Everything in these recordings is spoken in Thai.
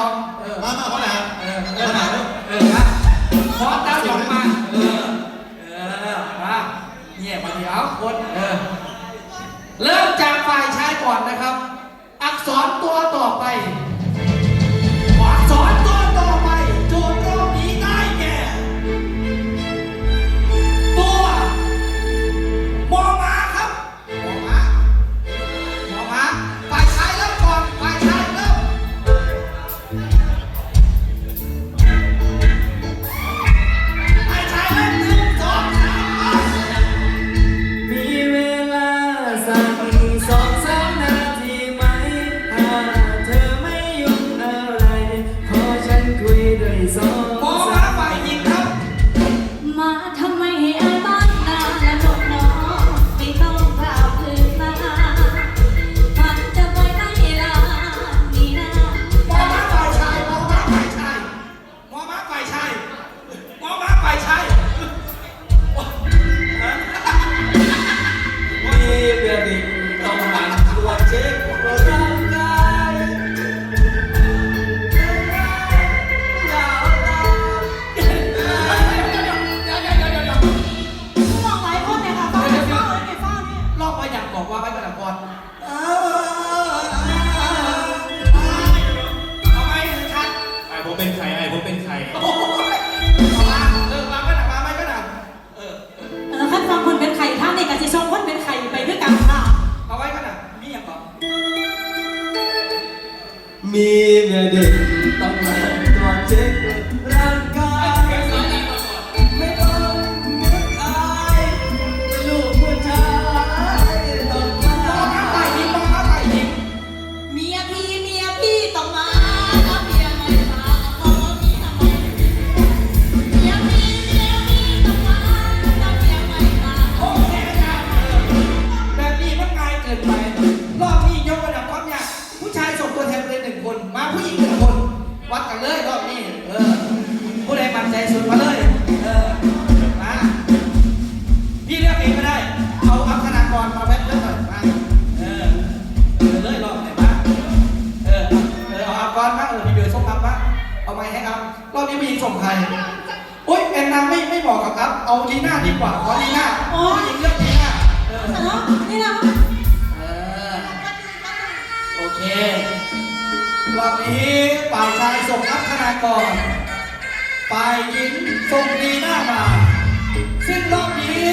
กร้อง เออ มามาพ่อหนาเออเออเออนะขอตาหยองมา เออ เออมาเนี่ยมาเดี๋ยวคน เออ เริ่มจากฝ่ายชายก่อนนะครับ อักษรตัวต่อไป ใดมั่นใจสุดมาเลย เออมาพี่เลือกเองก็ได้ เอาอัพธนากรมาแวะเลือกหน่อยมาเออเออเลยรอบไหนมาเออ เออเอาอัพก่อนมาเออมีเดือดส่งอัพมาเอาไปให้อัพรอบนี้ผู้หญิงส่งใครโอ๊ยแอนนาไม่ไม่เหมาะกับอัพเอาลีน่าดีกว่าขอลีน่าผู้หญิงเลือกลีน่าเออแต่เนาะนี่นะเออโอเครอบนี้ฝ่ายชายส่งอัพธนากร ฝ่ายหญิงส่งลีน่ามา ซึ่งรอบนี้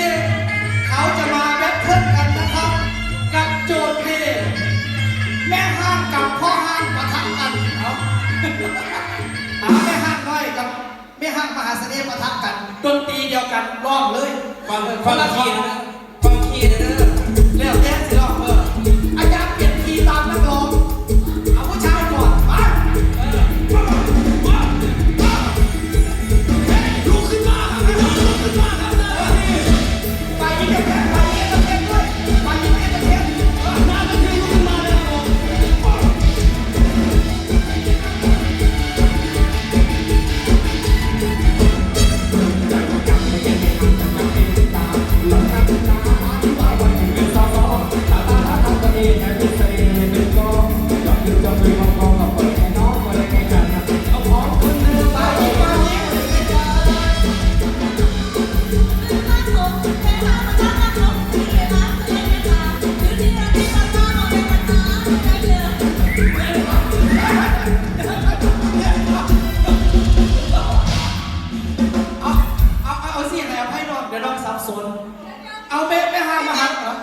เขาจะมาแบทเทิลกันนะครับ กับโจทย์เพลงแม่ห้างกับพ่อห้างปะทะกันเอาเอาแม่ห้างน้อยกับแม่ห้างมหาเสน่ห์ปะทะกันดนตรีเดียวกันร้องเลยฟังเออฟังละคีทีย์นะนะฟังคีย์นะ เอาเอาเอาเอาสียงอะไรเอาให้น้องเดี๋ยวน้องสับสนเอาเบ๊ะแม่ห้ามมาหักเหรอ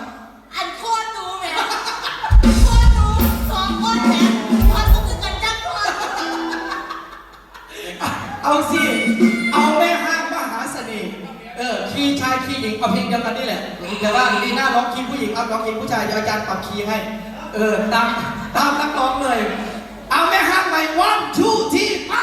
เอาสิ เอาแม่ห้างมหาเสน่ห์ เออคีย์ชายคีย์หญิงเอาเพลงเดียวกันนี่แหละ แต่ว่าลีน่าร้องคีย์ผู้หญิงเอาร้องคีย์ผู้ชายเดี๋ยวอาจารย์ปรับคีย์ให้ เออ ตาม ตามนักร้องเลย เอาแม่ห้างไป one two three ไป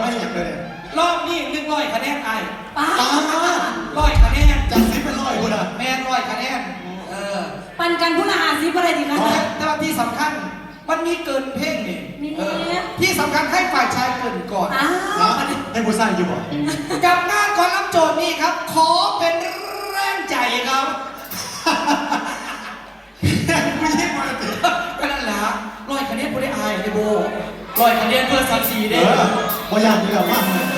ไม่อยากเลยรอบนี้หนึ่งร้อยคะแนนไอป้าป้ร้อยคะแนนจากสิบเป็นร้อยคนอะแมนร้อยคะแนนเออปันกันผู้ละหาสิบอะไรดีคะแต่ว่าที่สำคัญมันมีเกินเพ่งนี่ที่สำคัญให้ฝ่ายชายเกินก่อนให้ผู้สร้างอยู่บ่กับงานขอลับโจทนี่ครับ ขอเป็นแรงใจครับไม่ใช่มาติก็นั่นแหละร้อยคะแนนผู้ได้อาไอ้โบร้อยคะแนนเพื่อสามสีเด้ 我想有点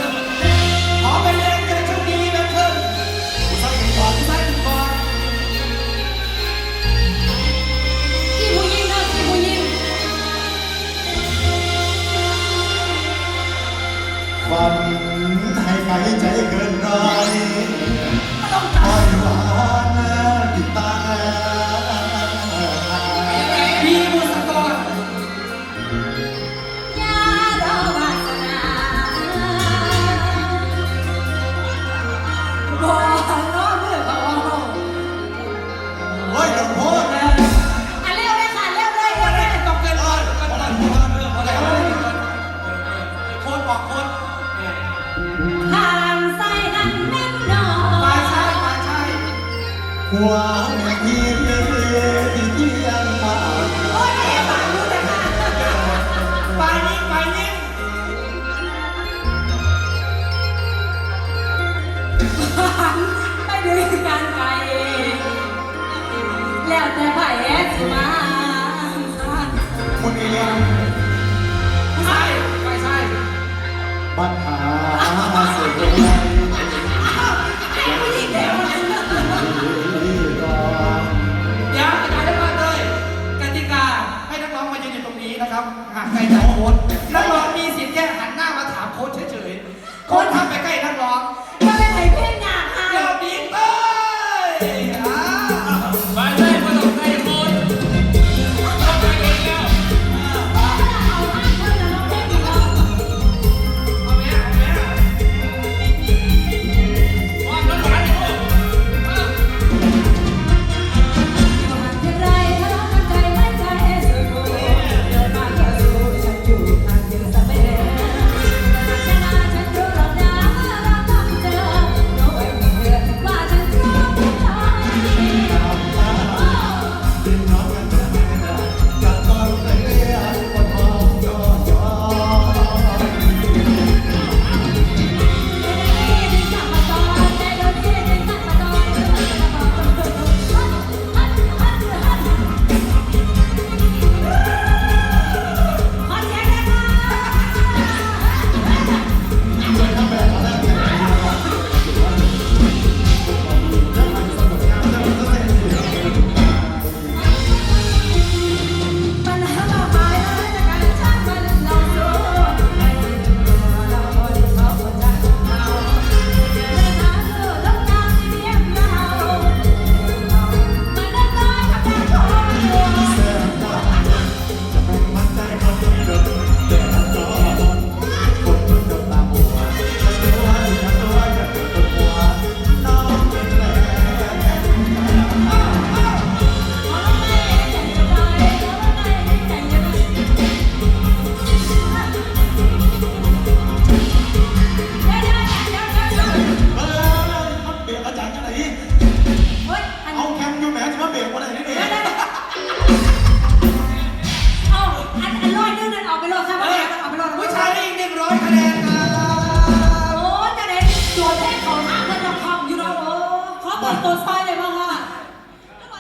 ตัวซอยเลยบ้างค่ะ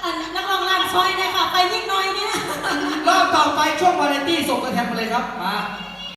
อันนักร้องร้านซอยเลยค่ะ ไปยิ่งน้อยเนี่ย รอบต่อไปช่วงวาไรตี้ส่งตัวแทนมาเลยครับ มา